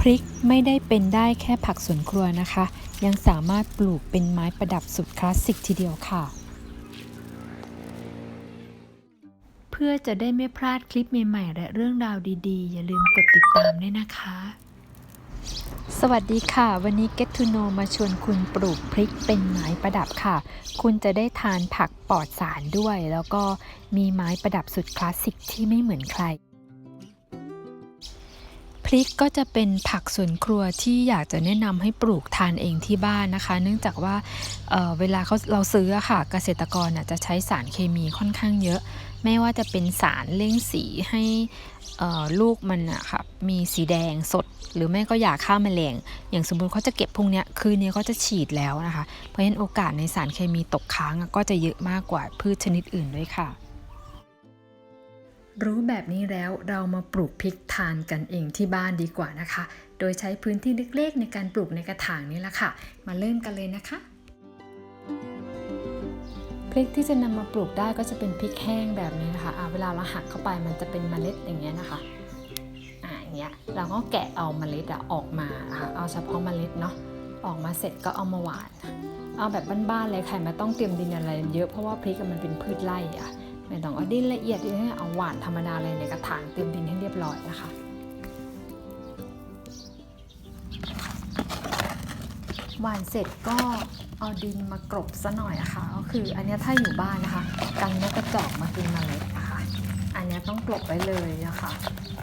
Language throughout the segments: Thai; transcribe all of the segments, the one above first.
พริกไม่ได้เป็นได้แค่ผักสวนครัวนะคะ ยังสามารถปลูกเป็นไม้ประดับสุดคลาสสิกทีเดียวค่ะ เพื่อจะได้ไม่พลาดคลิปใหม่ๆ และเรื่องราวดีๆ อย่าลืมกดติดตามด้วยนะคะ สวัสดีค่ะ วันนี้ Get to Know มาชวนคุณปลูกพริกเป็นไม้ประดับค่ะ คุณจะได้ทานผักปลอดสารด้วย แล้วก็มีไม้ประดับสุดคลาสสิกที่ไม่เหมือนใคร ริกก็จะเป็นผักสวนครัวที่อยากจะแนะนำให้ปลูกทานเองที่บ้านนะคะ เนื่องจากว่าเออเวลาเขาเราซื้อค่ะ เกษตรกรจะใช้สารเคมีค่อนข้างเยอะ ไม่ว่าจะเป็นสารเล่งสีให้ลูกมันอะค่ะมีสีแดงสด หรือไม่ก็ยาฆ่าแมลงอย่างสมมติเขาจะเก็บพวกเนี้ยคืนนี้ก็จะฉีดแล้วนะคะ เพราะฉะนั้นโอกาสในสารเคมีตกค้างก็จะเยอะมากกว่าพืชชนิดอื่นด้วยค่ะ รู้แบบนี้แล้วเรามาปลูกพริกทานกันเองที่บ้านดีกว่านะคะ โดยใช้พื้นที่เล็กๆ ในการปลูกในกระถางนี่แหละค่ะ มาเริ่มกันเลยนะคะพริกที่จะนำมาปลูกได้ก็จะเป็นพริกแห้งแบบนี้นะคะอ่าเวลาเราหักเข้าไปมันจะเป็นเมล็ดอย่างเงี้ยนะคะอ่าอย่างเงี้ยเราก็แกะเอาเมล็ดอะออกมานะคะเอาเฉพาะเมล็ดเนาะออกมาเสร็จก็เอามาหว่าน เอาแบบบ้านๆเลยค่ะไม่ต้องเตรียมดินอะไรเยอะเพราะว่าพริกมันเป็นพืชไร่อะ ไม่ต้องเอาดินละเอียดเลยเอาหวานธรรมดาเลยในกระถางเตรียมดินให้เรียบร้อยนะคะ หวานเสร็จก็เอาดินมากรบซะหน่อยอะคะก็คืออันนี้ถ้าอยู่บ้านนะคะ กันนกกระจอกมากินเมล็ดนะคะ อันนี้ต้องกลบไว้เลยนะคะ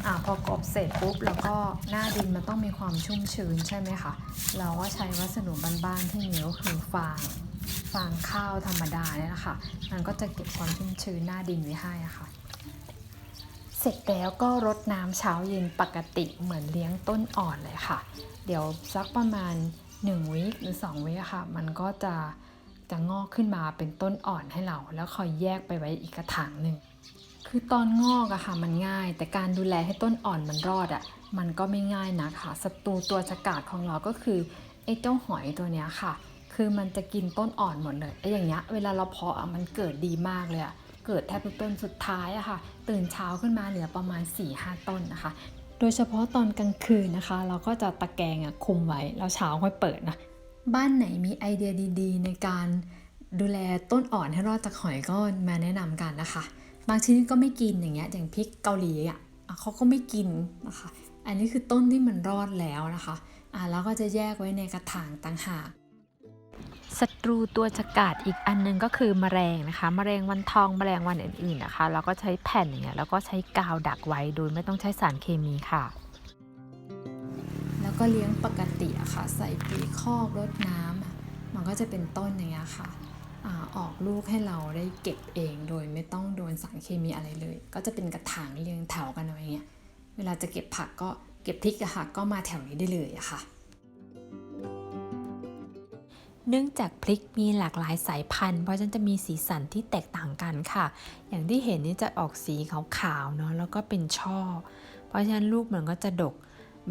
อ่าพอกลบเสร็จปุ๊บแล้วก็หน้าดินมันต้องมีความชุ่มชื้นใช่ไหมคะ เราก็ใช้วัสดุบ้านๆที่มีก็คือฟางางข้าวธรรมดาเนี่ยนะคะมันก็จะเก็บความชุ่มชื้นหน้าดินไว้ให้ะค่ะ เสร็จแล้วก็รดน้ำเช้าเย็นปกติเหมือนเลี้ยงต้นอ่อนเลยค่ะ เดี๋ยวสักประมาณ1วิหรือ2วิค่ะ มันก็จะจะงอกขึ้นมาเป็นต้นอ่อนให้เรา แล้วคอยแยกไปไว้อีกกระถางหนึ่งคือตอนงอกอะค่ะมันง่าย แต่การดูแลให้ต้นอ่อนมันรอดอะมันก็ไม่ง่ายนะคะศัตรูตัวฉกาจของเราก็คือไอ้เจ้าหอยตัวเนี้ยค่ะ คือมันจะกินต้นอ่อนหมดเลยไอ้อย่างเงี้ยเวลาเราเพาะมันเกิดดีมากเลยอะเกิดแทบทุกต้นสุดท้ายอะค่ะ ตื่นเช้าขึ้นมาเหลือประมาณ 4-5 ต้นนะคะ โดยเฉพาะตอนกลางคืนนะคะ เราก็จะตะแกรงอะคุมไว้แล้วเช้าค่อยเปิดนะ บ้านไหนมีไอเดียดีๆ ในการดูแลต้นอ่อนให้รอดจากหอยก็มาแนะนำกันนะคะ บางชนิดก็ไม่กินอย่างเงี้ยอย่างพริกเกาหลีอะ่ะเขาก็ไม่กินนะคะ อันนี้คือต้นที่มันรอดแล้วนะคะอะแล้วก็จะแยกไว้ในกระถางต่างหาก ศัตรูตัวฉกาจอีกอันนึงก็คือมแมลงนะคะมแมลงวันทองมแมลงวันอื่นๆนะคะเราก็ใช้แผ่นอย่างเงี้ยแล้วก็ใช้กาวดักไว้โดยไม่ต้องใช้สารเคมีค่ะ แล้วก็เลี้ยงปกติอะค่ะ ใส่ปุ๋ยคอกรดน้ำอะมันก็จะเป็นต้นอย่างเงี้ยค่ะอออกลูกให้เราได้เก็บเองโดยไม่ต้องโดนสารเคมีอะไรเลย ก็จะเป็นกระถางเรียงแถวกันอาไว้อย่างเงี้ยเวลาจะเก็บผักก็เก็บพริกอะค่ะก็มาแถวนี้ได้เลยอะค่ะ เนื่องจากพริกมีหลากหลายสายพันธุ์ เพราะฉะนั้นจะมีสีสันที่แตกต่างกันค่ะ อย่างที่เห็นนี่จะออกสีขาวๆเนาะแล้วก็เป็นช่อ เพราะฉะนั้นลูกมันก็จะดก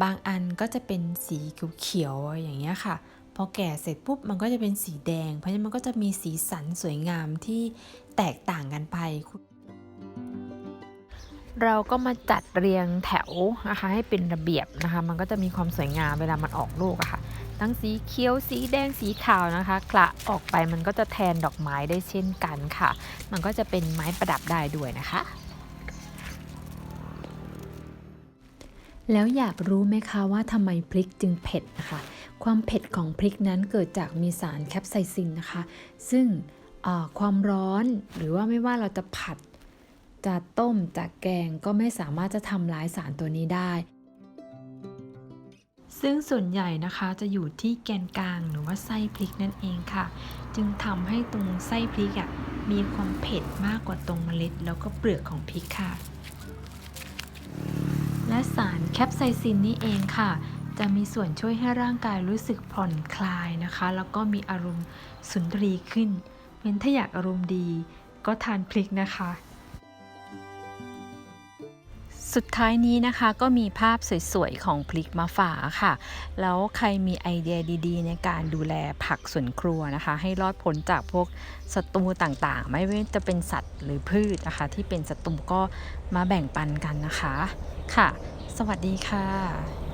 บางอันก็จะเป็นสีเขียวๆอย่างเงี้ยค่ะพอแก่เสร็จปุ๊บมันก็จะเป็นสีแดง เพราะฉะนั้นมันก็จะมีสีสันสวยงามที่แตกต่างกันไป เราก็มาจัดเรียงแถวนะคะให้เป็นระเบียบนะคะ มันก็จะมีความสวยงามเวลามันออกลูกอะค่ะ ทั้งสีเขียวสีแดงสีขาวนะคะกละออกไปมันก็จะแทนดอกไม้ได้เช่นกันค่ะ มันก็จะเป็นไม้ประดับได้ด้วยนะคะ แล้วอยากรู้ไหมคะว่าทำไมพริกจึงเผ็ดนะคะความเผ็ดของพริกนั้นเกิดจากมีสารแคปไซซินนะคะ ซึ่งความร้อนหรือว่าไม่ว่าเราจะผัดจะต้มจะแกงก็ไม่สามารถจะทำร้ายสารตัวนี้ได้ ซึ่งส่วนใหญ่นะคะจะอยู่ที่แกนกลางหรือว่าไส้พริกนั่นเองค่ะ จึงทำให้ตรงไส้พริกอะ่ะมีความเผ็ดมากกว่าตรงเมล็ด แล้วก็เปลือกของพริกค่ะ และสารแคปไซซินนี่เองค่ะ จะมีส่วนช่วยให้ร่างกายรู้สึกผ่อนคลายนะคะ แล้วก็มีอารมณ์สุนทรีขึ้นเว้นถ้าอยากอารมณ์ดี ก็ทานพริกนะคะ สุดท้ายนี้นะคะก็มีภาพสวยๆ ของพลิกมาฝากค่ะ แล้วใครมีไอเดียดีๆ ในการดูแลผักสวนครัวนะคะ ให้รอดพ้นจากพวกศัตรูต่างๆ ไม่ว่าจะเป็นสัตว์หรือพืชนะคะ ที่เป็นศัตรูก็มาแบ่งปันกันนะคะ ค่ะ สวัสดีค่ะ